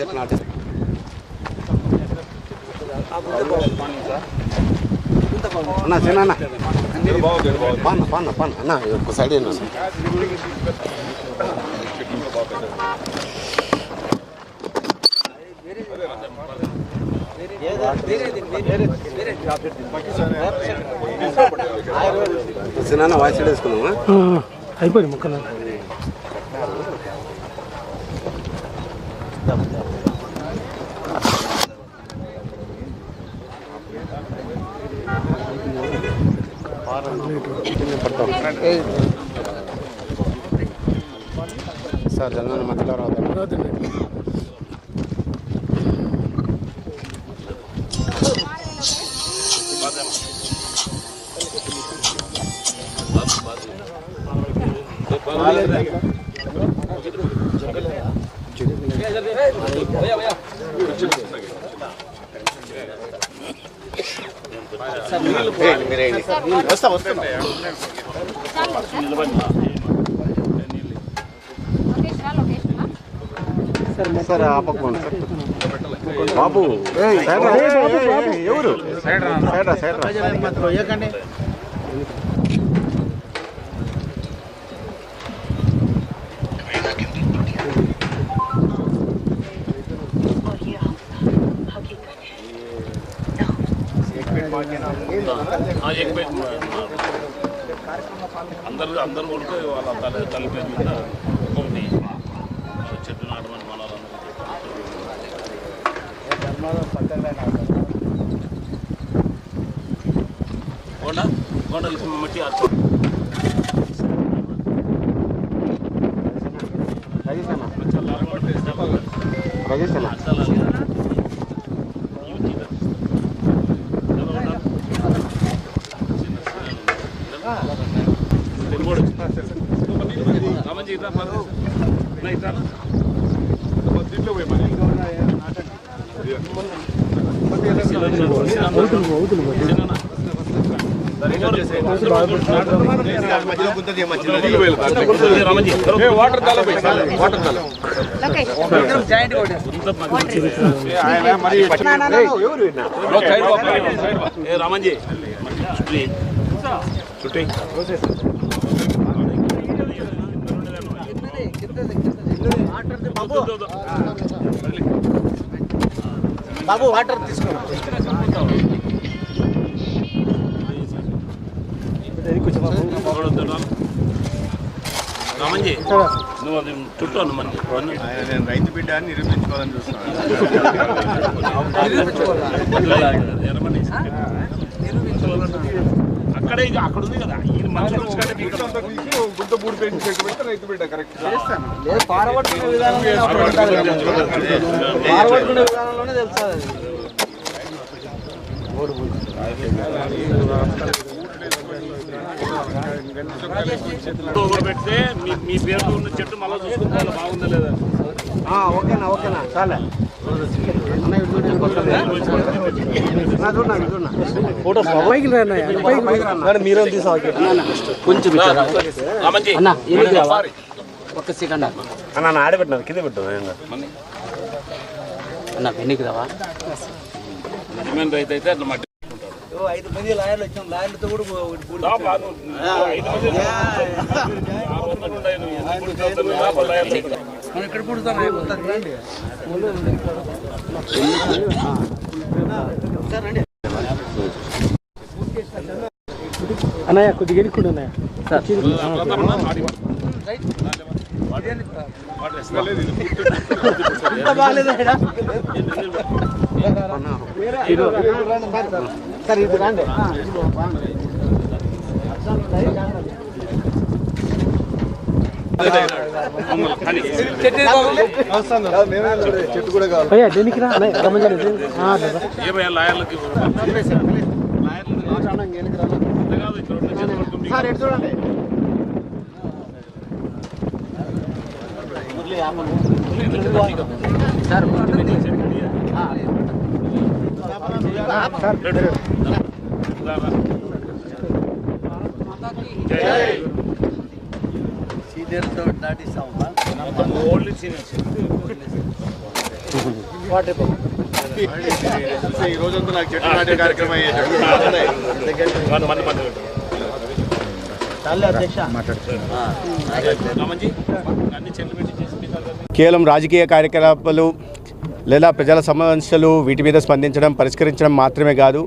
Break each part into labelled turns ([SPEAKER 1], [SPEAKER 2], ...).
[SPEAKER 1] చెట్లు నాటి అన్న చిన్న పన్న పన్న పన్న అన్న ఒక సైడ్ అన్న చిన్న వాయిస్ వేసుకుందామా
[SPEAKER 2] అయిపోయింది ముక్కలు.
[SPEAKER 1] సార్ జగన్ మధ్యలో రావద్దు. వస్తా వస్తా. సార్ ఆపకపోండి సార్ బాబు సైడ్ రా. ఎవరు సైడ్ రా
[SPEAKER 3] అందరూ అందరూ కొడుకు వాళ్ళ తల తల్లి పేరు మీద ఒకటి చెట్టు నాటమని మన కొండ కొండ మట్టి అర్థం
[SPEAKER 1] రజేష్ అన్న రజేష్ అన్న
[SPEAKER 3] రామంజీ ఇట్లా పర్లేదు. నా ఇట్లా రామంజీ వాటర్ వాటర్ ఏ రామంజీ చుట్టి
[SPEAKER 2] బాబు వాటర్ తీసుకో.
[SPEAKER 3] రామంజీ నువ్వు అది చుట్టూ
[SPEAKER 4] నేను రైతు బిడ్డ అని నిరూపించుకోవాలని చూస్తున్నాను.
[SPEAKER 3] ఎర్రమని. అక్కడే అక్కడ ఉంది కదా.
[SPEAKER 4] గుంత రైతు బిడ్డ కరెక్ట్
[SPEAKER 2] లేదు పారబట్టుకునే విధానంలోనే. పారబట్టుకునే తెలుస్తుంది.
[SPEAKER 3] పెడితే మీ మీ పేరు ఉన్న చెట్టు మళ్ళీ చూసుకుంటే బాగుందా లేదా?
[SPEAKER 1] ఆ, ఓకేనా ఓకేనా. చాలే.
[SPEAKER 2] మీరే కొంచెం అన్న ఒక్క సెకండ్
[SPEAKER 1] అన్న కింద పెట్టు
[SPEAKER 2] అన్న రావా
[SPEAKER 3] రైతు అయితే అట్లా
[SPEAKER 2] ఐదు మంది లాయర్లు వచ్చాం లాయర్లతో కూడా
[SPEAKER 3] దా
[SPEAKER 2] ఇక్కడ పుడుతాం? అన్నయ్య కొద్దిగా ఎడుకుండు అన్నయ్య.
[SPEAKER 1] సరే. ఇది రండి
[SPEAKER 3] మమ్మల్ని కానీ.
[SPEAKER 4] చెట్టు కూడా కావాలి
[SPEAKER 2] అయ్యా దేనికి రా అన్నయ్య గమనించాలి
[SPEAKER 3] ఏమయ్యా లాయర్లకి అంతే కాదు, ఇక్కడ ఉన్న చేతులు పట్టుకుని
[SPEAKER 1] సార్
[SPEAKER 2] సార్
[SPEAKER 3] జై ఓల్డ్ సీనియర్స్
[SPEAKER 1] వాటర్
[SPEAKER 5] ఈ రోజంతా నాకు చెట్టు నాటే కార్యక్రమం
[SPEAKER 4] కేవలం రాజకీయ కార్యకలాపాలు లేదా ప్రజల సమస్యలు వీటి మీద స్పందించడం పరిష్కరించడం మాత్రమే కాదు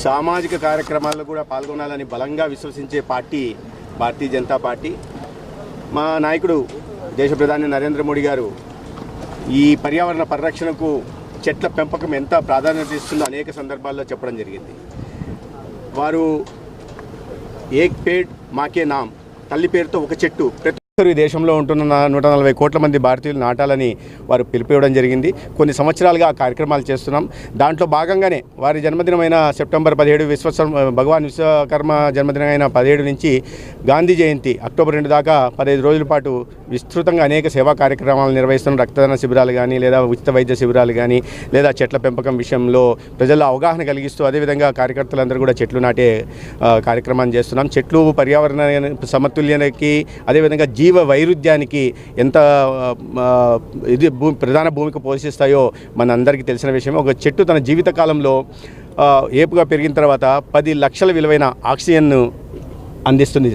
[SPEAKER 4] సామాజిక కార్యక్రమాల్లో కూడా పాల్గొనాలని బలంగా విశ్వసించే పార్టీ భారతీయ జనతా పార్టీ. మా నాయకుడు దేశ ప్రధాని నరేంద్ర మోడీ గారు ఈ పర్యావరణ పరిరక్షణకు చెట్ల పెంపకం ఎంత ప్రాధాన్యత ఇస్తుందో అనేక సందర్భాల్లో చెప్పడం జరిగింది. వారు ఏక్ పేడ్ మాకే నామ్ తల్లి పేరుతో ఒక చెట్టు ప్రతి ఈ దేశంలో ఉంటున్న నూట నలభై కోట్ల మంది భారతీయులు నాటాలని వారు పిలిపివ్వడం జరిగింది. కొన్ని సంవత్సరాలుగా కార్యక్రమాలు చేస్తున్నాం. దాంట్లో భాగంగానే వారి జన్మదినమైన సెప్టెంబర్ పదిహేడు విశ్వ భగవాన్ విశ్వకర్మ జన్మదినమైన పదిహేడు నుంచి గాంధీ జయంతి అక్టోబర్ రెండు దాకా పదహైదు రోజుల పాటు విస్తృతంగా అనేక సేవా కార్యక్రమాలు నిర్వహిస్తున్నాం రక్తదాన శిబిరాలు కానీ లేదా ఉచిత వైద్య శిబిరాలు కానీ లేదా చెట్ల పెంపకం విషయంలో ప్రజల్లో అవగాహన కలిగిస్తూ అదేవిధంగా కార్యకర్తలందరూ కూడా చెట్లు నాటే కార్యక్రమాన్ని చేస్తున్నాం. చెట్లు పర్యావరణ సమతుల్యతకి అదేవిధంగా జీవ వైరుధ్యానికి ఎంత ఇది భూ ప్రధాన భూమిక పోషిస్తాయో మన అందరికీ తెలిసిన విషయం ఒక చెట్టు తన జీవితకాలంలో ఏపుగా పెరిగిన తర్వాత పది లక్షల విలువైన ఆక్సిజన్ను అందిస్తుంది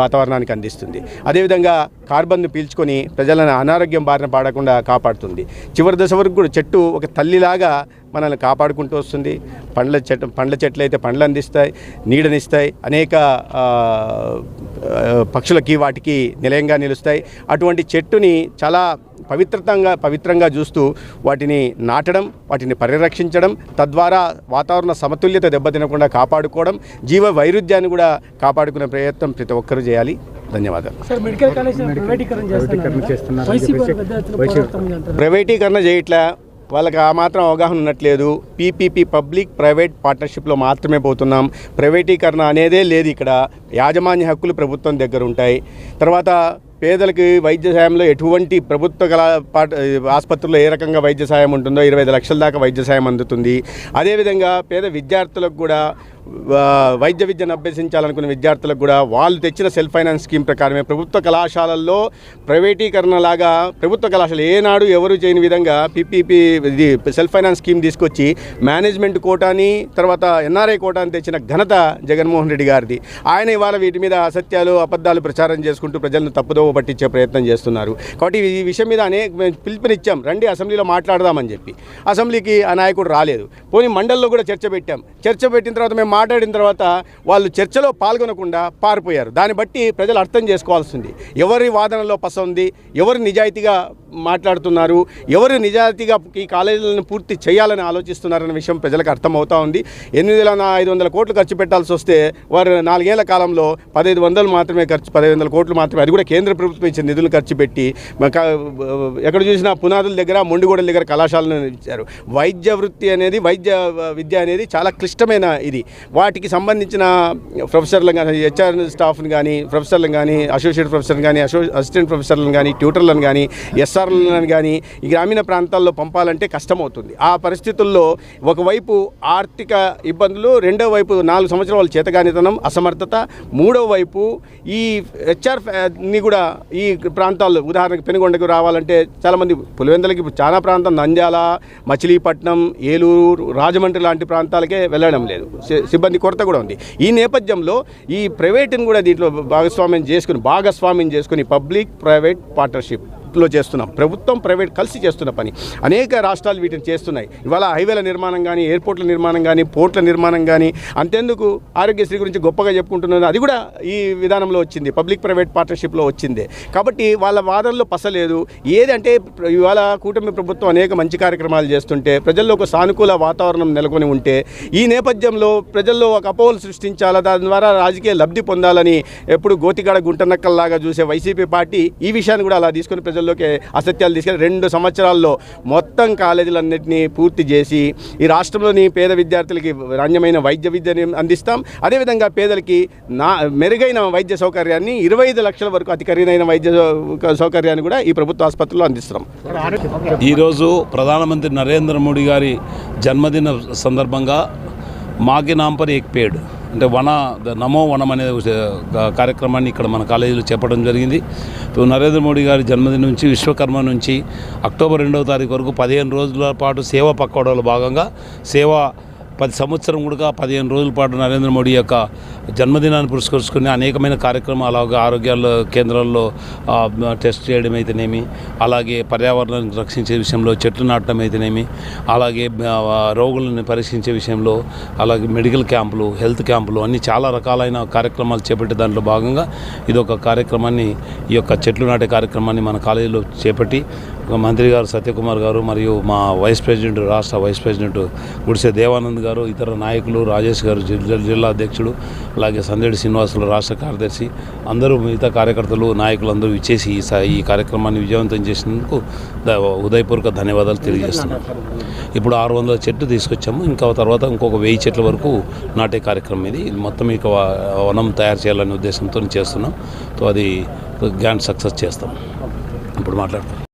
[SPEAKER 4] వాతావరణానికి అందిస్తుంది. అదేవిధంగా కార్బన్ను పీల్చుకొని ప్రజలను అనారోగ్యం బారిన పడకుండా కాపాడుతుంది. చివరి దశ వరకు కూడా చెట్టు ఒక తల్లిలాగా మనల్ని కాపాడుకుంటూ వస్తుంది. పండ్ల చెట్టు పండ్ల చెట్లు అయితే పండ్లు అందిస్తాయి నీడనిస్తాయి అనేక పక్షులకి వాటికి నిలయంగా నిలుస్తాయి. అటువంటి చెట్టుని చాలా పవిత్రంగా పవిత్రంగా చూస్తూ వాటిని నాటడం వాటిని పరిరక్షించడం తద్వారా వాతావరణ సమతుల్యత దెబ్బతినకుండా కాపాడుకోవడం జీవ వైరుధ్యాన్ని కూడా కాపాడుకునే ప్రయత్నం ప్రతి ఒక్కరూ చేయాలి. ధన్యవాదాలు.
[SPEAKER 6] సార్ మెడికల్ కాలేజ్ ప్రైవేటీకరణ
[SPEAKER 4] చేయట్లా? వాళ్ళకి ఆ మాత్రం అవగాహన ఉన్నట్లేదు. పీపీపీ పబ్లిక్ ప్రైవేట్ పార్ట్నర్షిప్లో మాత్రమే పోతున్నాం. ప్రైవేటీకరణ అనేదే లేదు ఇక్కడ. యాజమాన్య హక్కులు ప్రభుత్వం దగ్గర ఉంటాయి. తర్వాత పేదలకి వైద్య సాయంలో ఎటువంటి ప్రభుత్వ కళ పాట ఆసుపత్రుల్లో ఏ రకంగా వైద్య సాయం ఉంటుందో ఇరవై ఐదు లక్షల దాకా వైద్య సాయం అందుతుంది. అదేవిధంగా పేద విద్యార్థులకు కూడా వైద్య విద్యను అభ్యసించాలనుకునే విద్యార్థులకు కూడా వాళ్ళు తెచ్చిన సెల్ఫ్ ఫైనాన్స్ స్కీమ్ ప్రకారమే ప్రభుత్వ కళాశాలల్లో ప్రైవేటీకరణ లాగా ప్రభుత్వ కళాశాల ఏనాడు ఎవరు చేయని విధంగా పీపీపీ ఇది సెల్ఫ్ ఫైనాన్స్ స్కీమ్ తీసుకొచ్చి మేనేజ్మెంట్ కోటాని తర్వాత ఎన్ఆర్ఐ కోటాని తెచ్చిన ఘనత జగన్మోహన్ రెడ్డి గారిది. ఆయన ఇవాళ వీటి మీద అసత్యాలు అబద్ధాలు ప్రచారం చేసుకుంటూ ప్రజలను తప్పుదోవ పట్టించే ప్రయత్నం చేస్తున్నారు. కాబట్టి ఈ విషయం మీద అనేక పిలుపునిచ్చాం. రండి అసెంబ్లీలో మాట్లాడదామని చెప్పి. అసెంబ్లీకి ఆ నాయకుడు రాలేదు. పోనీ మండల్లో కూడా చర్చ పెట్టాం. చర్చ పెట్టిన తర్వాత మేము మాట్లాడిన తర్వాత వాళ్ళు చర్చలో పాల్గొనకుండా పారిపోయారు. దాన్ని బట్టి ప్రజలు అర్థం చేసుకోవాల్సింది. ఎవరి వాదనలో పస ఉంది ఎవరు నిజాయితీగా మాట్లాడుతున్నారు ఎవరు నిజాయితీగా ఈ కాలేజీలను పూర్తి చేయాలని ఆలోచిస్తున్నారన్న విషయం ప్రజలకు అర్థమవుతా ఉంది. ఎనిమిది వేల ఐదు వందల కోట్లు ఖర్చు పెట్టాల్సి వస్తే వారు నాలుగేళ్ళ కాలంలో పదహైదు వందలు మాత్రమే ఖర్చు పదహైదు వందల కోట్లు మాత్రమే అది కూడా కేంద్ర ప్రభుత్వం ఇచ్చిన నిధులు ఖర్చు పెట్టి ఎక్కడ చూసినా పునాదుల దగ్గర మొండిగూడల దగ్గర కళాశాలను ఇచ్చారు వైద్య వృత్తి అనేది వైద్య విద్య అనేది చాలా క్లిష్టమైన ఇది. వాటికి సంబంధించిన ప్రొఫెసర్లు కానీ హెచ్ఆర్ స్టాఫ్ని కానీ ప్రొఫెసర్లను కానీ అసోసియేట్ ప్రొఫెసర్ని కానీ అసో అసిస్టెంట్ ప్రొఫెసర్లను కానీ ట్యూటర్లను కానీ ఎస్ఆర్లను కానీ ఈ గ్రామీణ ప్రాంతాల్లో పంపాలంటే కష్టమవుతుంది. ఆ పరిస్థితుల్లో ఒకవైపు ఆర్థిక ఇబ్బందులు రెండో వైపు నాలుగు సంవత్సరాల చేతగానితనం అసమర్థత మూడో వైపు ఈ హెచ్ఆర్ని కూడా ఈ ప్రాంతాల్లో ఉదాహరణకు పెనుగొండకు రావాలంటే చాలామంది పులివెందులకి చాలా ప్రాంతం నంద్యాల మచిలీపట్నం ఏలూరు రాజమండ్రి లాంటి ప్రాంతాలకే వెళ్ళడం లేదు. సిబ్బంది కొరత కూడా ఉంది. ఈ నేపథ్యంలో ఈ ప్రైవేట్ని కూడా దీంట్లో భాగస్వామ్యం చేసుకుని భాగస్వామ్యం చేసుకుని పబ్లిక్ ప్రైవేట్ పార్ట్నర్షిప్ లో చేస్తున్నాం. ప్రభుత్వం ప్రైవేట్ కలిసి చేస్తున్న పని. అనేక రాష్ట్రాలు వీటిని చేస్తున్నాయి. ఇవాళ హైవేల నిర్మాణం కానీ ఎయిర్పోర్ట్ల నిర్మాణం కానీ పోర్ట్ల నిర్మాణం కానీ అంతెందుకు ఆరోగ్యశ్రీ గురించి గొప్పగా చెప్పుకుంటున్నది? అది కూడా ఈ విధానంలో వచ్చింది. పబ్లిక్ ప్రైవేట్ పార్ట్నర్షిప్లో వచ్చిందే. కాబట్టి వాళ్ళ వాదనలో పసలేదు. ఏదంటే ఇవాళ కూటమి ప్రభుత్వం అనేక మంచి కార్యక్రమాలు చేస్తుంటే ప్రజల్లో ఒక సానుకూల వాతావరణం నెలకొని ఉంటే ఈ నేపథ్యంలో ప్రజల్లో ఒక అపోహలు సృష్టించాలా? దాని ద్వారా రాజకీయ లబ్ధి పొందాలని ఎప్పుడు గోతిగాడ గుంటనక్కల్లాగా చూసే వైసీపీ పార్టీ ఈ విషయాన్ని కూడా అలా తీసుకొని ప్రజల్లోకి అసత్యాలు తీసుకెళ్ళి రెండు సంవత్సరాల్లో మొత్తం కాలేజీలన్నింటినీ పూర్తి చేసి ఈ రాష్ట్రంలోని పేద విద్యార్థులకి నాణ్యమైన వైద్య విద్యని అందిస్తాం. అదేవిధంగా పేదలకి నా మెరుగైన వైద్య సౌకర్యాన్ని ఇరవై ఐదు లక్షల వరకు అతి ఖరీదైన వైద్య సౌకర్యాన్ని కూడా ఈ ప్రభుత్వ ఆసుపత్రిలో అందిస్తాం
[SPEAKER 3] ఈరోజు ప్రధానమంత్రి నరేంద్ర మోడీ గారి జన్మదిన సందర్భంగా మాకి నాంపర్ ఏక్ అంటే వన ద నమో వనం అనే కార్యక్రమాన్ని ఇక్కడ మన కాలేజీలో చేపట్టడం జరిగింది. ఇప్పుడు నరేంద్ర మోడీ గారి జన్మదినం నుంచి విశ్వకర్మ నుంచి అక్టోబర్ రెండవ తారీఖు వరకు పదిహేను రోజుల పాటు సేవ పక్కోవడంలో భాగంగా సేవా పది సంవత్సరం కూడా పదిహేను రోజుల పాటు నరేంద్ర మోడీ యొక్క జన్మదినాన్ని పురస్కరించుకుని అనేకమైన కార్యక్రమాలు అలాగే ఆరోగ్యాల కేంద్రాల్లో టెస్ట్ చేయడం అయితేనేమి అలాగే పర్యావరణాన్ని రక్షించే విషయంలో చెట్లు నాటడం అయితేనేమి అలాగే రోగులను పరీక్షించే విషయంలో అలాగే మెడికల్ క్యాంపులు హెల్త్ క్యాంపులు అన్ని చాలా రకాలైన కార్యక్రమాలు చేపట్టే దాంట్లో భాగంగా ఇది ఒక కార్యక్రమాన్ని ఈ యొక్క చెట్లు నాటే కార్యక్రమాన్ని మన కాలేజీలో చేపట్టి మంత్రి గారు సత్యకుమార్ గారు మరియు మా వైస్ ప్రెసిడెంట్ రాష్ట్ర వైస్ ప్రెసిడెంట్ గుడిసే దేవానంద్ గారు ఇతర నాయకులు రాజేష్ గారు జిల్లా జిల్లా అధ్యక్షుడు అలాగే సందేడి శ్రీనివాసులు రాష్ట్ర కార్యదర్శి అందరూ మిగతా కార్యకర్తలు నాయకులు అందరూ ఇచ్చేసి ఈ ఈ కార్యక్రమాన్ని విజయవంతం చేసినందుకు ఉదయపూర్వక ధన్యవాదాలు తెలియజేస్తున్నాను. ఇప్పుడు ఆరు వందల చెట్లు తీసుకొచ్చాము. ఇంకా తర్వాత ఇంకొక వెయ్యి చెట్ల వరకు నాటే కార్యక్రమం ఇది. మొత్తం ఇక వనం తయారు చేయాలనే ఉద్దేశంతో చేస్తున్నాం. సో అది గ్రాండ్ సక్సెస్ చేస్తాం. ఇప్పుడు మాట్లాడతాం.